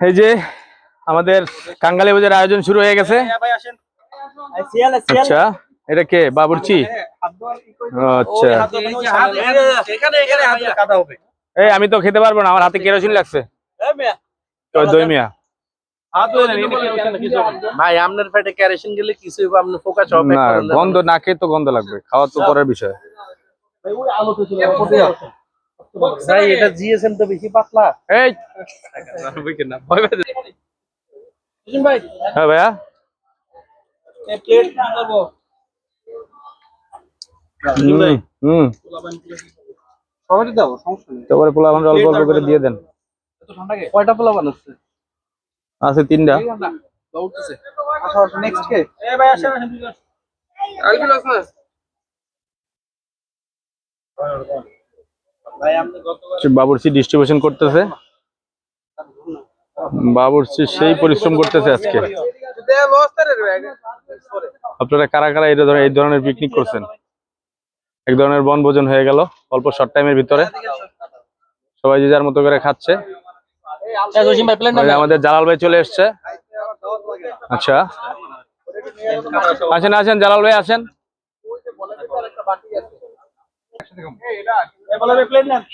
এই যে আমাদের কাঙ্গালি বাজার আয়োজন শুরু হয়ে গেছে। হ্যাঁ আচ্ছা এটা কে? বাবুর্চি? আচ্ছা। এখানে এখানে হাত কাটা হবে। এই আমি তো খেতে পারব না আমার হাতে কেরোসিন লাগছে। এই দই মিয়া। ভাই আপনার পেটে গেলে কিছু হইবো ফোকাস হবে না গন্ধ না খেয়ে তো গন্ধ লাগবে খাওয়া তো পরের বিষয়। ভাই এটা জিএসএম তো বেশি পাতলা। এই। ভাই। হ্যাঁ ভাইয়া। এই প্লেট হুম, হুম। সবাই দাও সমস্যা নেই। তারপরে পোলা আমরা অল্প অল্প করে দিয়ে দেন। কয়টা বানাচ্ছে আছে? তিনটা। আচ্ছা নেক্সট কে? এই ভাই আসেন আসেন দুজন। ভাই আপনি গত বাবুর্চি ডিস্ট্রিবিউশন করতেছে। বাবুর্চি সেই পরিশ্রম করতেছে আজকে। আপনারা কারা কারা এই ধরনের এই ধরনের পিকনিক করছেন? এক ধরনের বনভোজন হয়ে গেল অল্প শর্ট টাইমের ভিতরে। সবাই যে যার মতো করে খাচ্ছে। আমাদের জালাল ভাই চলে এসছে। আচ্ছা। আসেন আসেন জালাল ভাই আসেন।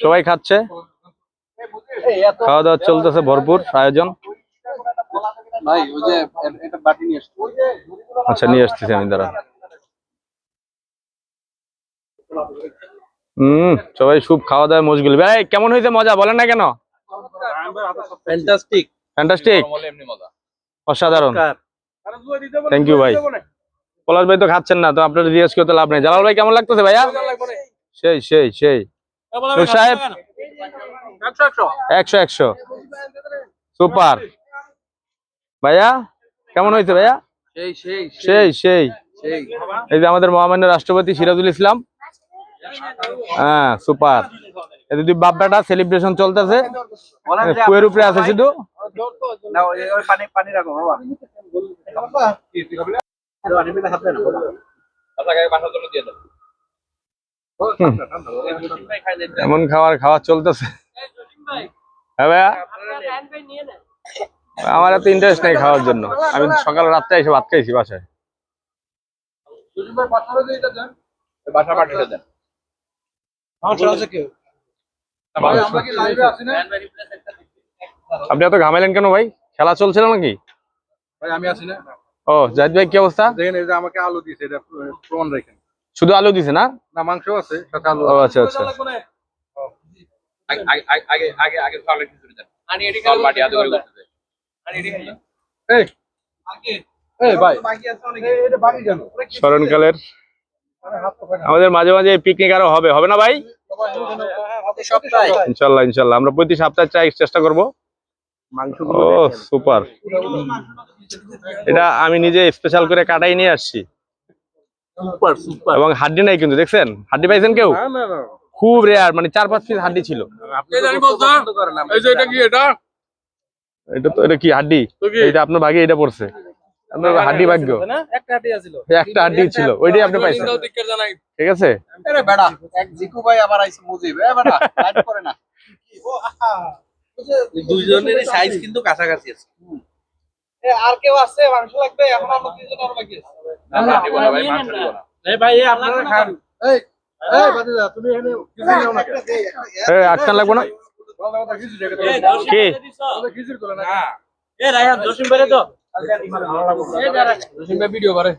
সবাই খাচ্ছে। খাওয়া দাওয়া চলতেছে ভরপুর আয়োজন। ভাই ওই যে এটা বাটি নিয়ে আসছে। আচ্ছা নিয়ে আসতেছি আমি দাঁড়া হম সবাই খুব খাওয়া দাওয়া মজগুল ভাই কেমন হয়েছে মজা? বলেন না কেন? ফ্যান্টাস্টিক ফ্যান্টাস্টিক অসাধারণ। থ্যাংক ইউ ভাই। পলাশ ভাই তো খাচ্ছেন না তো আপনার জিজ্ঞেস করতে লাভ নেই। জালাল ভাই কেমন লাগতেছে ভাইয়া? সেই সেই সেই। সাহেব একশো একশো। সুপার। ভাইয়া কেমন হয়েছে ভাইয়া? সেই সেই সেই। সেই সেই। এই যে আমাদের মহামান্য রাষ্ট্রপতি সিরাজুল ইসলাম। হ্যাঁ সুপার। দুই বাপ বেটা সেলিব্রেশন চলতেছে কুয়ের উপরে আছে শুধু। পানি রাখো বাবা। এমন খাবার খাওয়া চলতেছে। হ্যাঁ ভাইয়া? আমার এত ইন্টারেস্ট নেই খাওয়ার জন্য। আমি সকাল রাত্রে এসে ভাত খাইছি বাসায়। আপনি এত ঘামাইলেন কেন ভাই? খেলা চলছিল নাকি? ভাই আমি আছি না। ও জাহিদ ভাই কি অবস্থা? দেখেন এই যে আমাকে আলু দিয়েছে এটা প্রমাণ রাখেন। শুধু আলু দিছে না? না মাংস আছে সাথে আলু আচ্ছা আচ্ছা। আগে আগে আগে তাহলে কিছু দেন। আনি এটি কাল মাটি আদর করে করতে আনি এটি এই। এই ভাই। এটা বাকি কেন? স্মরণকালের আমাদের মাঝে মাঝে পিকনিক আরও হবে হবে না ভাই? ইনশাল্লাহ ইনশাল্লাহ। আমরা প্রতি সপ্তাহে চাই চেষ্টা করব। মাংস ও সুপার এটা আমি নিজে স্পেশাল করে কাটাই নিয়ে আসছি। সুপার সুপার এবং হাড্ডি নাই কিন্তু দেখছেন? হাড্ডি পাইছেন কেউ? না না না। খুব রেয়ার মানে চার পাঁচ পিস হাড্ডি ছিল। এটা কি এটা? এটা তো এটা কি হাড্ডি? এটা আপনার ভাগে এটা পড়ছে। আপনার হাড্ডি ভাগ্য। একটা হাতি আছিল। একটা হাড্ডি ছিল ওইটাই আপনি পাইছেন। ইন্দাও দিকের জানাই। ঠিক আছে? আরে বেড়া এক জিকু ভাই আবার আইছে মুজিব। এ বেড়া লাইট করে না। দুইজনেরই সাইজ কিন্তু কাছাকাছি আছে। আর কেউ আছে? মাংস লাগবে? এখন আমরা তিনজন আর বাকি আছে। না না না ভাই মাংস দিব না। এই ভাই এই আপনারা খান। এই এই বাদিদা তুমি এখানে কিছু নাও না। এ আটকান লাগবো না? কি? ভাই করে না। এই রায়হান জসিম ভাই তো জসিম ভাই ভিডিও করে